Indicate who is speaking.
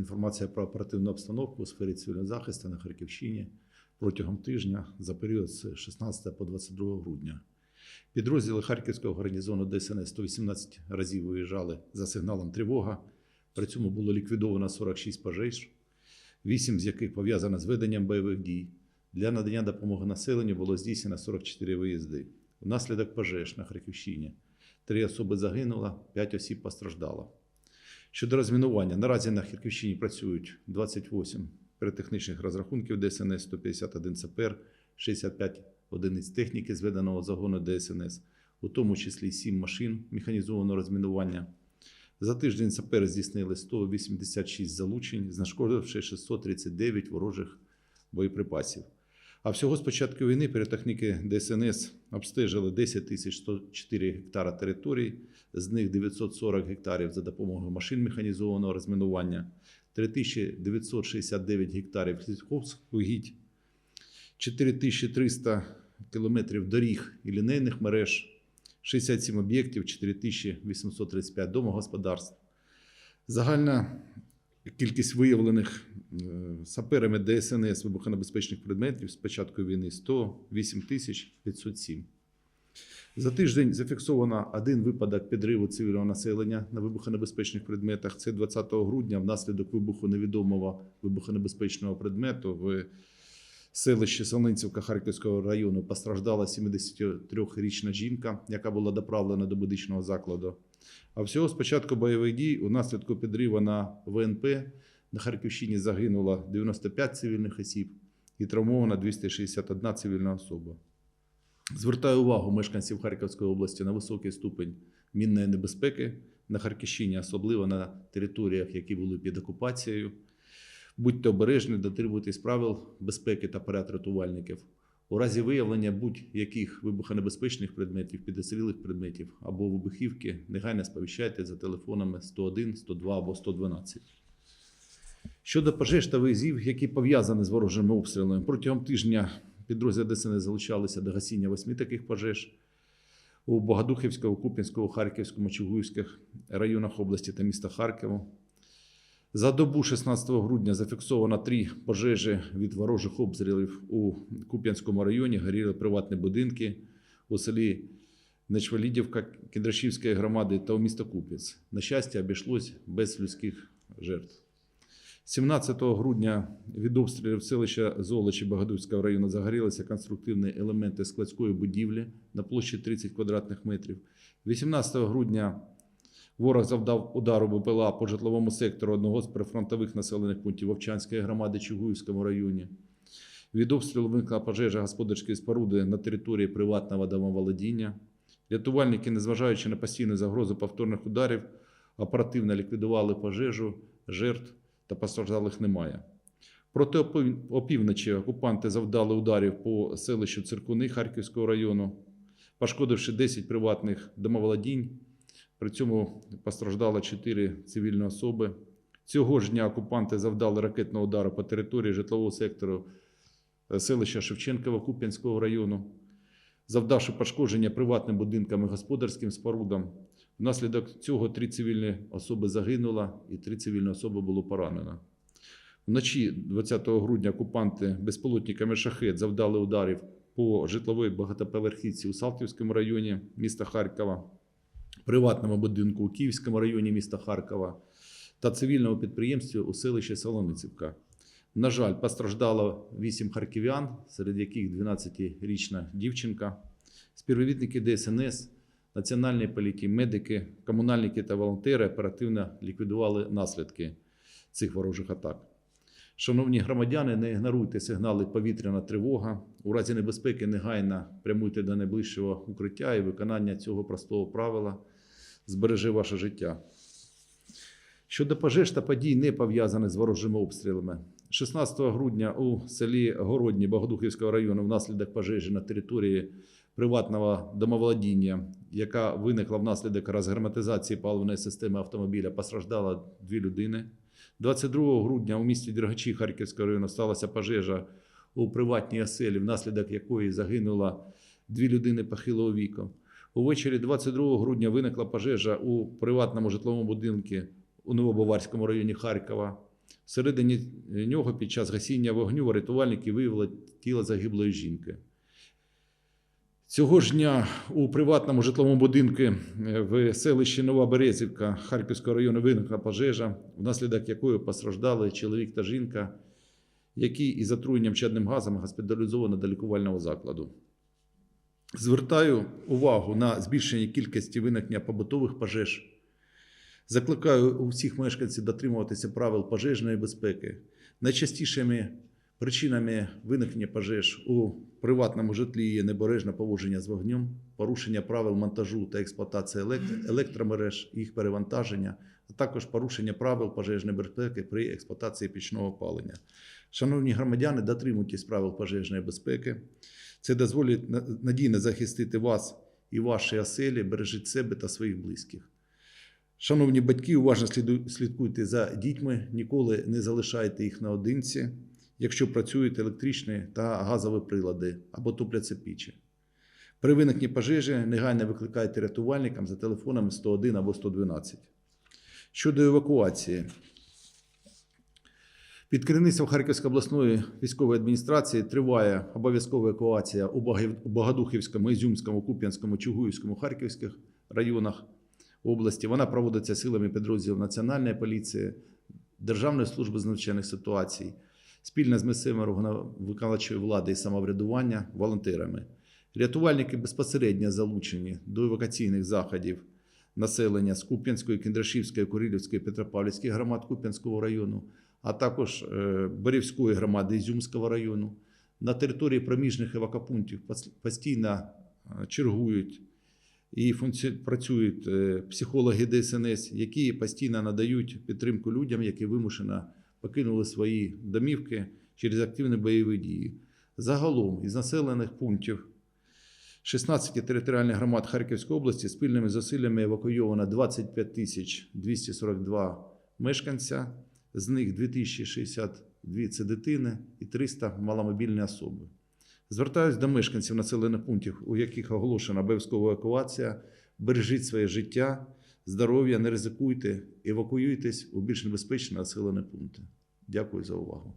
Speaker 1: Інформація про оперативну обстановку у сфері цивільного захисту на Харківщині протягом тижня за період з 16 по 22 грудня. Підрозділи Харківського гарнізону ДСНС 118 разів виїжджали за сигналом тривога. При цьому було ліквідовано 46 пожеж, 8 з яких пов'язано з веденням бойових дій. Для надання допомоги населенню було здійснено 44 виїзди. Внаслідок пожеж на Харківщині три особи загинуло, 5 осіб постраждало. Щодо розмінування, наразі на Харківщині працюють 28 перетехнічних розрахунків ДСНС, 151 СПР, 65 одиниць техніки зведеного загону ДСНС, у тому числі 7 машин механізованого розмінування. За тиждень сапери здійснили 186 залучень, знешкодивши 639 ворожих боєприпасів. А всього з початку війни піротехніки ДСНС обстежили 10 тисяч 104 гектара територій, з них 940 гектарів за допомогою машин механізованого розмінування, 3969 гектарів сільхозугідь, 4300 кілометрів доріг і лінейних мереж, 67 об'єктів, 4835 домогосподарств. Загальна кількість виявлених е, саперами ДСНС вибухонебезпечних предметів з початку війни 108 тисяч 507. За тиждень зафіксовано один випадок підриву цивільного населення на вибухонебезпечних предметах. Це 20 грудня внаслідок вибуху невідомого вибухонебезпечного предмету в селищі Солонцівка Харківського району постраждала 73-річна жінка, яка була доправлена до медичного закладу. А всього з початку бойових дій у наслідку підриву на ВНП на Харківщині загинуло 95 цивільних осіб і травмовано 261 цивільна особа. Звертаю увагу мешканців Харківської області на високий ступень мінної небезпеки на Харківщині, особливо на територіях, які були під окупацією. Будьте обережні, дотримуйтесь правил безпеки та поряд рятувальників. У разі виявлення будь-яких вибухонебезпечних предметів, підозрілих предметів або вибухівки, негайно сповіщайте за телефонами 101, 102 або 112. Щодо пожеж та виїздів, які пов'язані з ворожими обстрілами, протягом тижня підрозділи ДСНС залучалися до гасіння восьми таких пожеж у Богодухівському, Куп'янському, Харківському, Чугуївських районах області та міста Харкова. За добу 16 грудня зафіксовано три пожежі від ворожих обстрілів у Куп'янському районі. Горіли приватні будинки у селі Нечвалідівка Кіндрашівської громади та у місто Куп'янськ. На щастя, обійшлось без людських жертв. 17 грудня від обстрілів селища Золочі Богодуцького району загорілися конструктивні елементи складської будівлі на площі 30 квадратних метрів. 18 грудня ворог завдав удару БПЛА по житловому сектору одного з прифронтових населених пунктів Вовчанської громади Чугуївському районі. Від обстрілу виникла пожежа господарської споруди на території приватного домоволодіння. Рятувальники, незважаючи на постійну загрозу повторних ударів, оперативно ліквідували пожежу, жертв та постраждалих немає. Проти опівночі окупанти завдали ударів по селищу Циркуни Харківського району, пошкодивши 10 приватних домоволодінь. При цьому постраждало 4 цивільні особи. Цього ж дня окупанти завдали ракетного удару по території житлового сектору е, селища Шевченкова Куп'янського району, завдавши пошкодження приватним будинкам і господарським спорудам. Внаслідок цього три цивільні особи загинуло і три цивільні особи було поранено. Вночі 20 грудня окупанти безпілотниками шахет завдали ударів по житловій багатоповерхівці у Салтівському районі міста Харкова, приватному будинку у Київському районі міста Харкова та цивільному підприємстві у селищі Солоницівка. На жаль, постраждало 8 харків'ян, серед яких 12-річна дівчинка, співробітники ДСНС, Національної поліції, медики, комунальники та волонтери оперативно ліквідували наслідки цих ворожих атак. Шановні громадяни, не ігноруйте сигнали повітряна тривога. У разі небезпеки негайно прямуйте до найближчого укриття і виконання цього простого правила збереже ваше життя. Щодо пожеж та подій, не пов'язаних з ворожими обстрілами. 16 грудня у селі Городні Богодухівського району внаслідок пожежі на території приватного домоволодіння, яка виникла внаслідок розгерметизації паливної системи автомобіля, постраждало дві людини. 22 грудня у місті Дергачі Харківського району сталася пожежа у приватній оселі, внаслідок якої загинуло дві людини похилого віку. Увечері 22 грудня виникла пожежа у приватному житловому будинку у Новобаварському районі Харкова. Всередині нього під час гасіння вогню рятувальники виявили тіло загиблої жінки. Цього ж дня у приватному житловому будинку е, в селищі Нова Березівка Харківського району виникла пожежа, внаслідок якої постраждали чоловік та жінка, які із отруєнням чадним газом госпіталізовані до лікувального закладу. Звертаю увагу на збільшення кількості виникнення побутових пожеж. Закликаю усіх мешканців дотримуватися правил пожежної безпеки. Найчастішими причинами виникнення пожеж у приватному житлі є небережне поводження з вогнем, порушення правил монтажу та експлуатації електромереж, їх перевантаження, а також порушення правил пожежної безпеки при експлуатації пічного опалення. Шановні громадяни, дотримуйтесь правил пожежної безпеки. Це дозволить надійно захистити вас і ваші оселі, бережіть себе та своїх близьких. Шановні батьки, уважно слідкуйте за дітьми, ніколи не залишайте їх наодинці, якщо працюють електричні та газові прилади або топляться пічі. При виникненні пожежі негайно викликайте рятувальникам за телефонами 101 або 112. Щодо евакуації. Під керівництвом Харківської обласної військової адміністрації триває обов'язкова евакуація у Багів- у Богодухівському, Ізюмському, Куп'янському, Чугуївському, Харківських районах області. Вона проводиться силами підрозділів Національної поліції, Державної служби з надзвичайних ситуацій, спільно з місцевими органами виконавчої влади і самоврядування, волонтерами. Рятувальники безпосередньо залучені до евакуаційних заходів населення з Куп'янської, Кіндрашівської, Курилівської, Петропавлівської громад Куп'янського району, а також е, Борівської громади Ізюмського району. На території проміжних евакопунктів постійно е, чергують і працюють е, психологи ДСНС, які постійно надають підтримку людям, які вимушено покинули свої домівки через активні бойові дії. Загалом із населених пунктів 16 територіальних громад Харківської області спільними зусиллями евакуйовано 25 тисяч 242 мешканця, з них 2062 – це дитини і 300 – маломобільні особи. Звертаюсь до мешканців населених пунктів, у яких оголошена обов'язкова евакуація. Бережіть своє життя, здоров'я, не ризикуйте, евакуюйтесь у більш небезпечні населені пункти. Дякую за увагу.